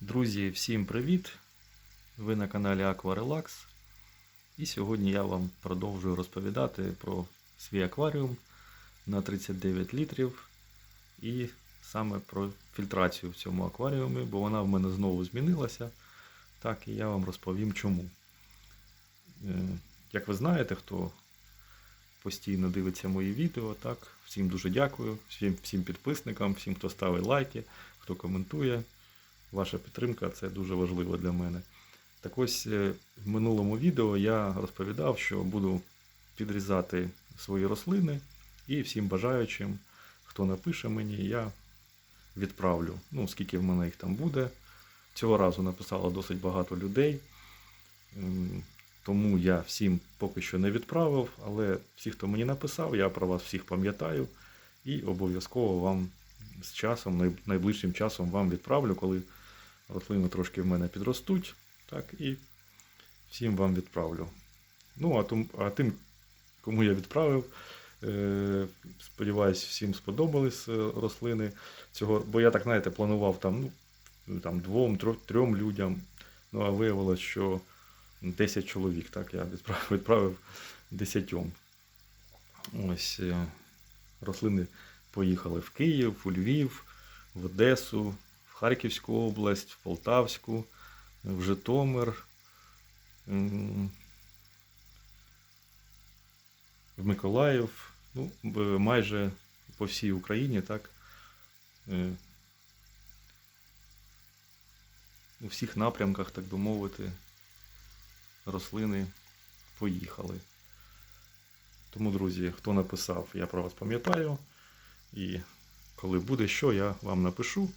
Друзі, всім привіт! Ви на каналі Aqua І сьогодні я вам продовжую розповідати про свій акваріум на 39 літрів і саме про фільтрацію в цьому акваріумі, бо вона в мене знову змінилася. Так, і я вам розповім чому. Е, Як ви знаєте, хто постійно дивиться мої відео, так, всім дуже дякую, всім, всім підписникам, всім, хто ставить лайки, хто коментує. Ваша підтримка це дуже важливо для мене. Так ось е, в минулому відео я розповідав, що буду підрізати свої рослини і всім бажаючим, хто напише мені, я відправлю. Ну, скільки в мене їх там буде. Цього разу написало досить багато людей. Ем, Тому я всім поки що не відправив, але всі, хто мені написав, я про вас всіх пам'ятаю і обов'язково вам з часом, найближчим часом вам відправлю, коли рослини трошки в мене підростуть. Так, і всім вам відправлю. Ну, а, том, а тим, кому я відправив, е, сподіваюсь, всім сподобались е, рослини цього. Бо я так, знаєте, планував там, ну, там двом, трьом людям. Ну, а виявилось, що 10 чоловік, так, я відправив, відправив 10. Ось е, рослини поїхали в Київ, у Львів, в Одесу, Харківську область, в Полтавську, в Житомир, в Миколаїв, ну, майже по всій Україні, так. е, У всіх напрямках, так би мовити, рослини поїхали. Тому, друзі, хто написав, я про вас пам'ятаю. І коли буде що, я вам напишу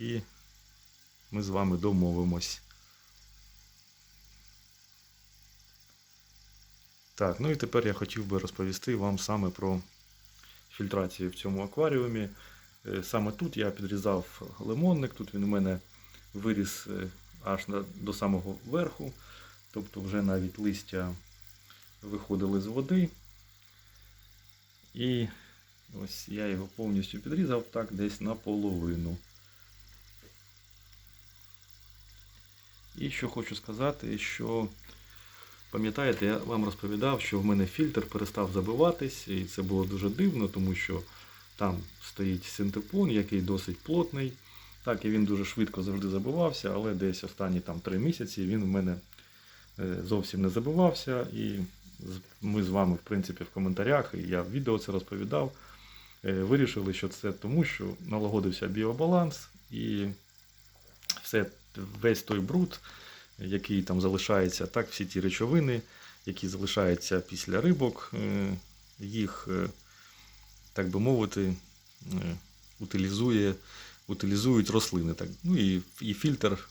і ми з вами домовимось. Так, ну і тепер я хотів би розповісти вам саме про фільтрацію в цьому акваріумі. Е, Саме тут я підрізав лимонник, тут він у мене виріс е, аж до самого верху, тобто вже навіть листя виходили з води. І ось я його повністю підрізав так десь наполовину. І що хочу сказати, що пам'ятаєте, я вам розповідав, що в мене фільтр перестав забиватись, і це було дуже дивно, тому що там стоїть синтепон, який досить плотний. Так, і він дуже швидко завжди забивався, але десь останні там три місяці він в мене е, зовсім не забивався. І ми з вами, в принципі, в коментарях, і я в відео це розповідав, е, вирішили, що це тому, що налагодився біобаланс і все, весь той бруд, який там залишається, так, всі ті речовини, які залишаються після рибок, е, їх, е, так би мовити, е, утилізує, утилізують рослини. Так. Ну і, і фільтр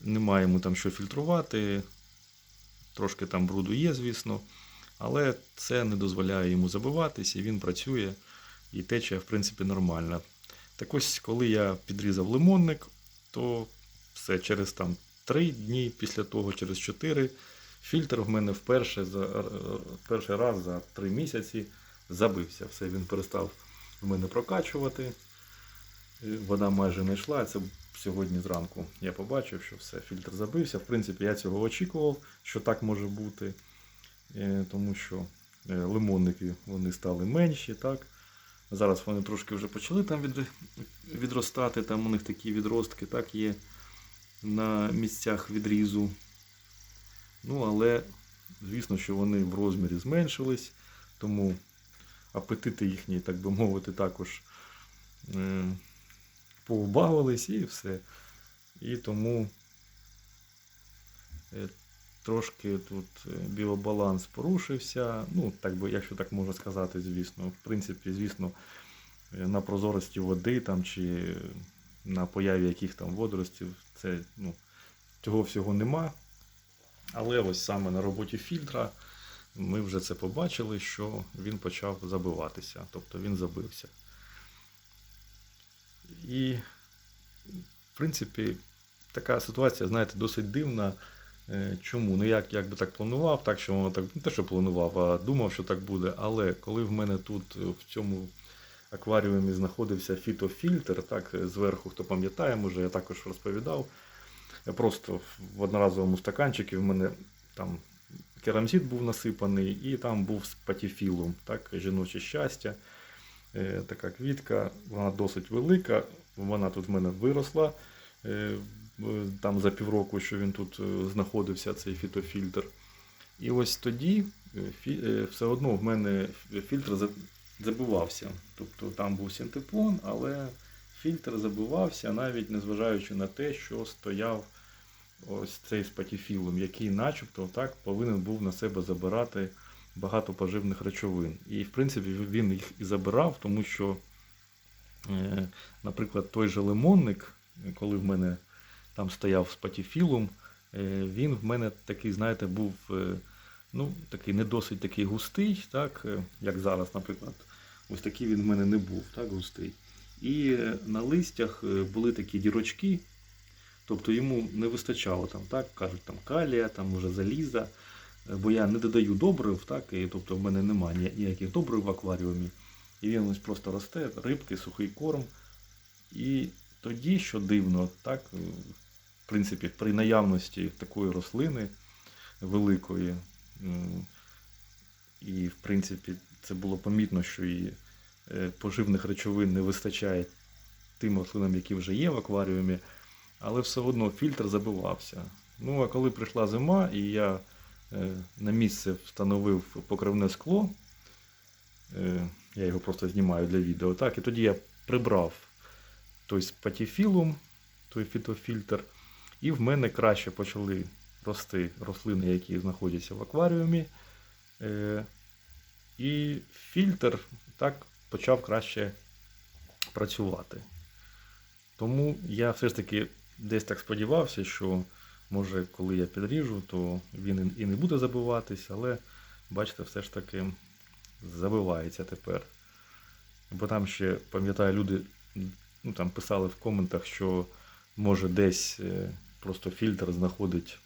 немає йому там що фільтрувати. Трошки там бруду є, звісно, але це не дозволяє йому забиватись, і він працює, і течія, в принципі, нормальна. Так ось, коли я підрізав лимонник, то все через там 3 дні після того, через 4, фільтр в мене вперше за, е, перший раз за 3 місяці забився. Все, він перестав в мене прокачувати. Вода майже не йшла. Це сьогодні зранку я побачив, що все, фільтр забився. В принципі, я цього очікував, що так може бути. Е, Тому що е, лимонники вони стали менші. так. Зараз вони трошки вже почали там від, відростати. Там у них такі відростки так, є на місцях відрізу. Ну, але, звісно, що вони в розмірі зменшились, тому апетити їхні, так би мовити, також е, поубавились і все. І тому е, трошки тут е, біобаланс порушився. Ну, так би, якщо так можна сказати, звісно. В принципі, звісно, е, на прозорості води там, чи на появі яких там водоростів, це, ну, цього всього нема. Але ось саме на роботі фільтра ми вже це побачили, що він почав забиватися, тобто він забився. І, в принципі, така ситуація, знаєте, досить дивна. Е, Чому? Ну як, як би так планував, так що воно так не те, що планував, а думав, що так буде. Але коли в мене тут е, в цьому акваріумі знаходився фітофільтр. Так, зверху, хто пам'ятає, може, я також розповідав. Просто в одноразовому стаканчику в мене там керамзит був насипаний, і там був з патіфілум, так, жіноче щастя. Е, Така квітка, вона досить велика. Вона тут в мене виросла е, там за півроку, що він тут е, знаходився, цей фітофільтр. І ось тоді е, е, все одно в мене фільтр забивався. Тобто там був синтепон, але фільтр забивався, навіть незважаючи на те, що стояв ось цей спатіфілум, який начебто так повинен був на себе забирати багато поживних речовин. І в принципі він їх і забирав, тому що, наприклад, той же лимонник, коли в мене там стояв спатіфілум, е, він в мене такий, знаєте, був е, ну, такий не досить такий густий, так, е, як зараз, наприклад, ось такий він в мене не був, так, густий. І на листях були такі дірочки, тобто йому не вистачало там, так, кажуть, там калія, там може заліза, бо я не додаю добрив, так, і, тобто в мене немає ніяких добрив в акваріумі. І він ось просто росте, рибки, сухий корм. І тоді, що дивно, так, в принципі, при наявності такої рослини великої, і в принципі це було помітно, що і е, поживних речовин не вистачає тим рослинам, які вже є в акваріумі, але все одно фільтр забивався. Ну а коли прийшла зима, і я е, на місце встановив покривне скло, е, я його просто знімаю для відео, так, і тоді я прибрав той спатіфілум, той фітофільтр, і в мене краще почали рости рослини, які знаходяться в акваріумі. Е, І фільтр так почав краще працювати. Тому я все ж таки десь так сподівався, що може, коли я підріжу, то він і не буде забиватись, але бачите, все ж таки забивається тепер. Бо там ще, пам'ятаю, люди ну, там писали в коментах, що може десь е, просто фільтр знаходить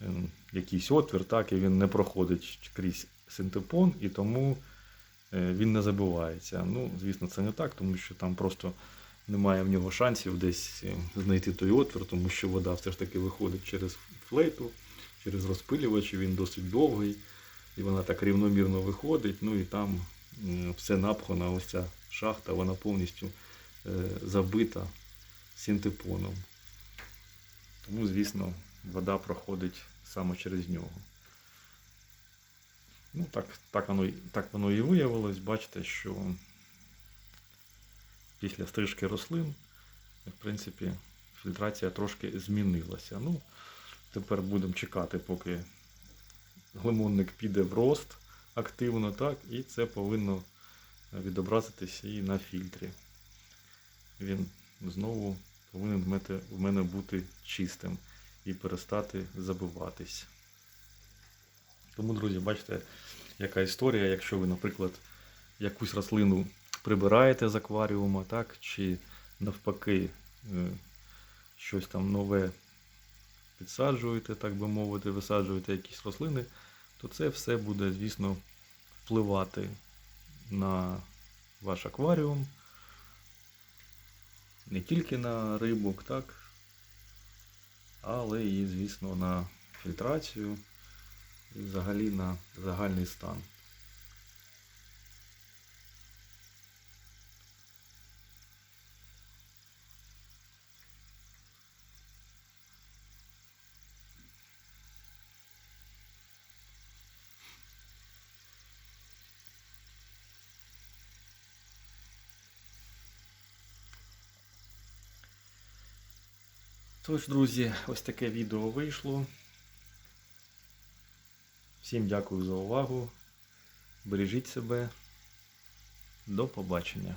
ем, якийсь отвір, так, і він не проходить крізь синтепон, і тому е, він не забивається. Ну, звісно, це не так, тому що там просто немає в нього шансів десь е, знайти той отвір, тому що вода все ж таки виходить через флейту, через розпилювач, він досить довгий, і вона так рівномірно виходить. Ну і там все напхана, ось ця шахта, вона повністю е, забита синтепоном. Тому, звісно, вода проходить саме через нього. Ну, так, так, воно, так воно і виявилось. Бачите, що після стрижки рослин, в принципі, фільтрація трошки змінилася. Ну, тепер будемо чекати, поки лимонник піде в рост активно, так, і це повинно відобразитися і на фільтрі. Він знову повинен в мене- бути чистим і перестати забиватись. Тому, друзі, бачите, яка історія, якщо ви, наприклад, якусь рослину прибираєте з акваріума, так, чи навпаки е, щось там нове підсаджуєте, так би мовити, висаджуєте якісь рослини, то це все буде, звісно, впливати на ваш акваріум. Не тільки на рибок, так, але і, звісно, на фільтрацію і взагалі на загальний стан. Тож, друзі, ось таке відео вийшло. Всім дякую за увагу. Бережіть себе. До побачення.